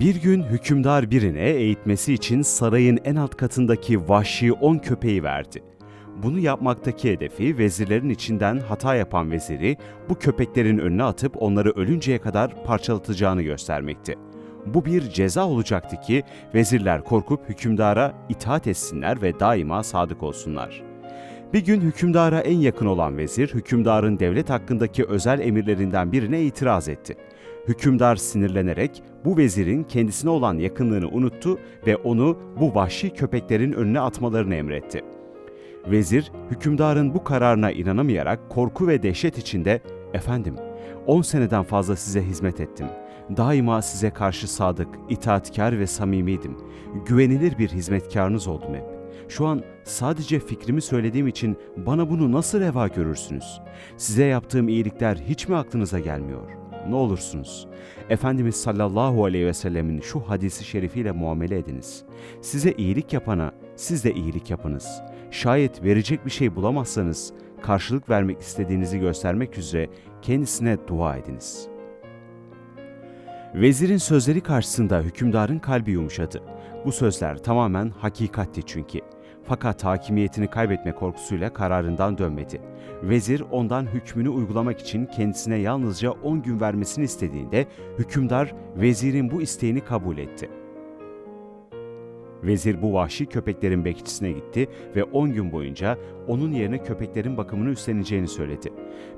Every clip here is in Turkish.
Bir gün hükümdar birine eğitmesi için sarayın en alt katındaki vahşi 10 köpeği verdi. Bunu yapmaktaki hedefi vezirlerin içinden hata yapan veziri bu köpeklerin önüne atıp onları ölünceye kadar parçalatacağını göstermekti. Bu bir ceza olacaktı ki vezirler korkup hükümdara itaat etsinler ve daima sadık olsunlar. Bir gün hükümdara en yakın olan vezir, hükümdarın devlet hakkındaki özel emirlerinden birine itiraz etti. Hükümdar sinirlenerek bu vezirin kendisine olan yakınlığını unuttu ve onu bu vahşi köpeklerin önüne atmalarını emretti. Vezir, hükümdarın bu kararına inanamayarak korku ve dehşet içinde, ''Efendim, 10 seneden fazla size hizmet ettim. Daima size karşı sadık, itaatkar ve samimiydim. Güvenilir bir hizmetkarınız oldum hep. Şu an sadece fikrimi söylediğim için bana bunu nasıl reva görürsünüz? Size yaptığım iyilikler hiç mi aklınıza gelmiyor? Ne olursunuz. Efendimiz sallallahu aleyhi ve sellemin şu hadisi şerifiyle muamele ediniz. Size iyilik yapana siz de iyilik yapınız. Şayet verecek bir şey bulamazsanız karşılık vermek istediğinizi göstermek üzere kendisine dua ediniz. Vezirin sözleri karşısında hükümdarın kalbi yumuşadı. Bu sözler tamamen hakikatti çünkü. Fakat hakimiyetini kaybetme korkusuyla kararından dönmedi. Vezir ondan hükmünü uygulamak için kendisine yalnızca 10 gün vermesini istediğinde hükümdar vezirin bu isteğini kabul etti. Vezir bu vahşi köpeklerin bekçisine gitti ve 10 gün boyunca onun yerine köpeklerin bakımını üstleneceğini söyledi.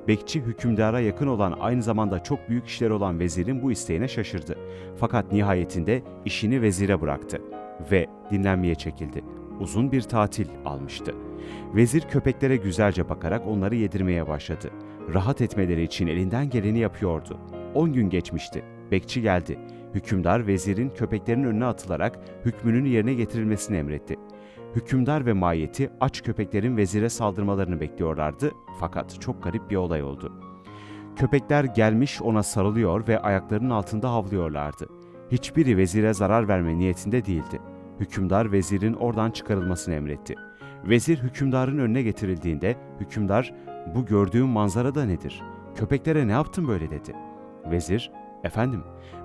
Bekçi hükümdara yakın olan aynı zamanda çok büyük işleri olan vezirin bu isteğine şaşırdı. Fakat nihayetinde işini vezire bıraktı ve dinlenmeye çekildi. Uzun bir tatil almıştı. Vezir köpeklere güzelce bakarak onları yedirmeye başladı. Rahat etmeleri için elinden geleni yapıyordu. 10 gün geçmişti. Bekçi geldi. Hükümdar vezirin köpeklerin önüne atılarak hükmünün yerine getirilmesini emretti. Hükümdar ve mahiyeti aç köpeklerin vezire saldırmalarını bekliyorlardı fakat çok garip bir olay oldu. Köpekler gelmiş ona sarılıyor ve ayaklarının altında havlıyorlardı. Hiçbiri vezire zarar verme niyetinde değildi. Hükümdar vezirin oradan çıkarılmasını emretti. Vezir hükümdarın önüne getirildiğinde hükümdar bu gördüğüm manzara da nedir? Köpeklere ne yaptın böyle dedi. Vezir, efendim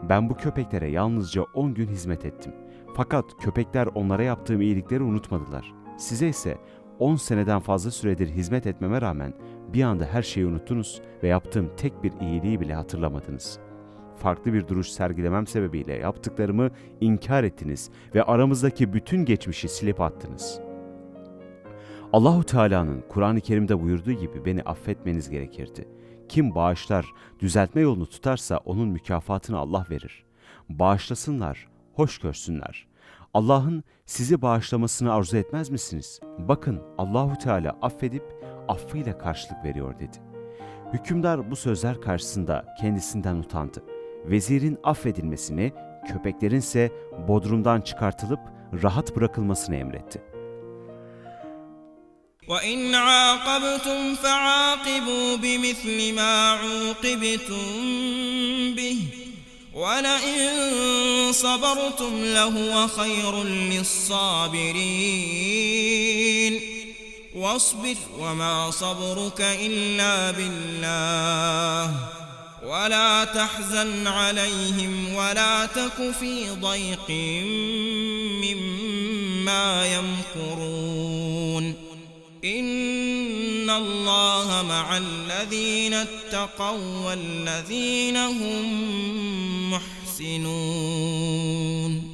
ben bu köpeklere yalnızca 10 gün hizmet ettim. Fakat köpekler onlara yaptığım iyilikleri unutmadılar. Size ise 10 seneden fazla süredir hizmet etmeme rağmen bir anda her şeyi unuttunuz ve yaptığım tek bir iyiliği bile hatırlamadınız. Farklı bir duruş sergilemem sebebiyle yaptıklarımı inkar ettiniz ve aramızdaki bütün geçmişi silip attınız. Allahu Teala'nın Kur'an-ı Kerim'de buyurduğu gibi beni affetmeniz gerekirdi. Kim bağışlar, düzeltme yolunu tutarsa onun mükafatını Allah verir. Bağışlasınlar, hoş görsünler. Allah'ın sizi bağışlamasını arzu etmez misiniz? Bakın Allahu Teala affedip affıyla karşılık veriyor dedi. Hükümdar bu sözler karşısında kendisinden utandı Vezirin affedilmesini, köpeklerin ise bodrumdan çıkartılıp rahat bırakılmasını emretti. وإن عاقبتم فعاقبوا بمثل ما عوقبتم به ولئن صبرتم لهو خير للصابرين واصبر وما صبرك إلا بالله ولا تحزن عليهم ولا تك في ضيق مما يمكرون. إن الله مع الذين اتقوا والذين هم محسنون.